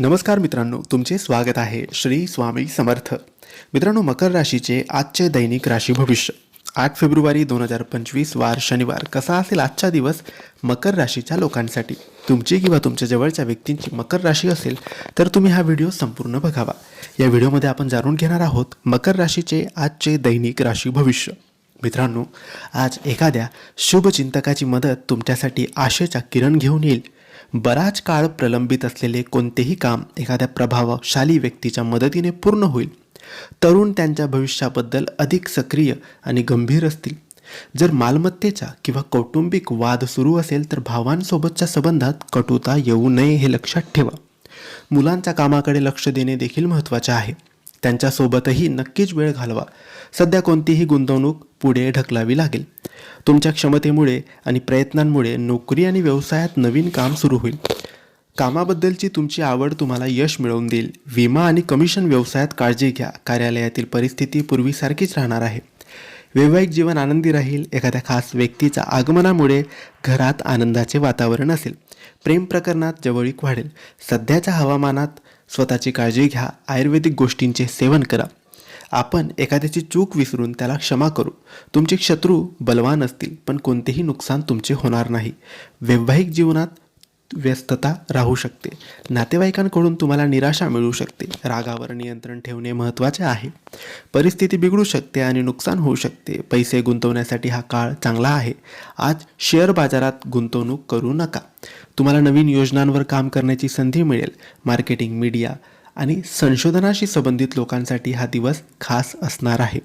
नमस्कार मित्रांनो तुमचे स्वागत आहे श्री स्वामी समर्थ. मित्रांनो मकर राशीचे आजचे दैनिक राशी भविष्य. आठ फेब्रुवारी दोन हजार पंचवीस वार शनिवार. कसा असेल आजचा दिवस? मकर राशीच्या लोकांसाठी. तुमची किंवा तुमच्या जवळच्या व्यक्तींची मकर राशी असेल तर तुम्ही हा व्हिडिओ संपूर्ण बघावा. या व्हिडिओमध्ये आपण जाणून घेणार आहोत मकर राशीचे आजचे दैनिक राशी भविष्य. मित्रांनो आज एखाद्या शुभचिंतकाची मदत तुमच्यासाठी आशेचा किरण घेऊन येईल. बराच काळ प्रलंबित असलेले कोणतेही काम एखाद्या प्रभावशाली व्यक्तीच्या मदतीने पूर्ण होईल. तरुण त्यांच्या भविष्याबद्दल अधिक सक्रिय आणि गंभीर असतील. जर मालमत्तेचा किंवा कौटुंबिक वाद सुरू असेल तर भावांसोबतच्या संबंधात कटुता येऊ नये हे लक्षात ठेवा. मुलांच्या कामाकडे लक्ष देणे देखील महत्त्वाचे आहे. त्यांच्यासोबतही नक्कीच वेळ घालवा. सध्या कोणतीही गुंतवणूक पुढे ढकलावी लागेल. तुमच्या क्षमतेमुळे आणि प्रयत्नांमुळे नोकरी आणि व्यवसायात नवीन काम सुरू होईल. कामाबद्दलची तुमची आवड तुम्हाला यश मिळवून देईल. विमा आणि कमिशन व्यवसायात काळजी घ्या. कार्यालयातील परिस्थिती पूर्वीसारखीच राहणार आहे. वैवाहिक जीवन आनंदी राहील. एखाद्या खास व्यक्तीच्या आगमनामुळे घरात आनंदाचे वातावरण असेल. प्रेम प्रकरणात जवळीक वाढेल. सध्याच्या हवामानात स्वतःची काळजी घ्या. आयुर्वेदिक गोष्टींचे सेवन करा. आपण एखाद्याची चूक विसरून त्याला क्षमा करू. तुमचे शत्रू बलवान असतील पण कोणतेही नुकसान तुमचे होणार नाही. वैवाहिक जीवनात व्यस्तता राहू शकते. नातेवाईकांकडून तुम्हाला निराशा मिळू शकते. रागावर नियंत्रण ठेवणे महत्त्वाचे आहे. परिस्थिती बिघडू शकते आणि नुकसान होऊ शकते. पैसे गुंतवण्यासाठी हा काळ चांगला आहे. आज शेअर बाजारात गुंतवणूक करू नका. तुम्हाला नवीन योजनांवर काम करण्याची संधी मिळेल. मार्केटिंग मीडिया आणि संशोधनाशी संबंधित लोकांसाठी हा दिवस खास असणार आहे.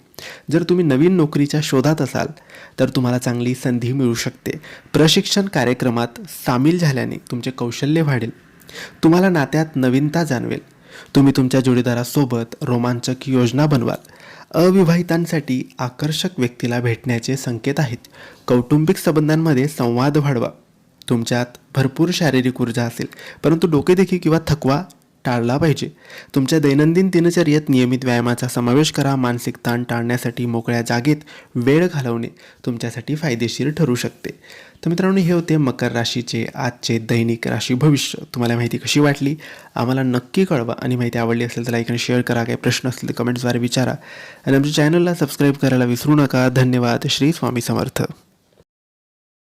जर तुम्ही नवीन नोकरीच्या शोधात असाल तर तुम्हाला चांगली संधी मिळू शकते. प्रशिक्षण कार्यक्रमात सामील झाल्याने तुमचे कौशल्य वाढेल. तुम्हाला नात्यात नवीनता जाणवेल. तुम्ही तुमच्या जोडीदारासोबत रोमांचक योजना बनवाल. अविवाहितांसाठी आकर्षक व्यक्तीला भेटण्याचे संकेत आहेत. कौटुंबिक संबंधांमध्ये संवाद वाढवा. तुमच्यात भरपूर शारीरिक ऊर्जा असेल परंतु डोकेदेखी किंवा थकवा टाळला पाहिजे. तुमच्या दैनंदिन दिनचर्येत नियमित व्यायामाचा समावेश करा. मानसिक ताण टाळण्यासाठी मोकळ्या जागेत वेळ घालवणे तुमच्यासाठी फायदेशीर ठरू शकते. तर मित्रांनो हे होते मकर राशीचे आजचे दैनिक राशी भविष्य. तुम्हाला माहिती कशी वाटली? आम्हाला नक्की कळवा. आणि माहिती आवडली असेल तर लाईक आणि शेअर करा. काही प्रश्न असतील तर कमेंट्सद्वारे विचारा. आणि आमच्या चॅनलला सबस्क्राईब करायला विसरू नका. धन्यवाद. श्री स्वामी समर्थ.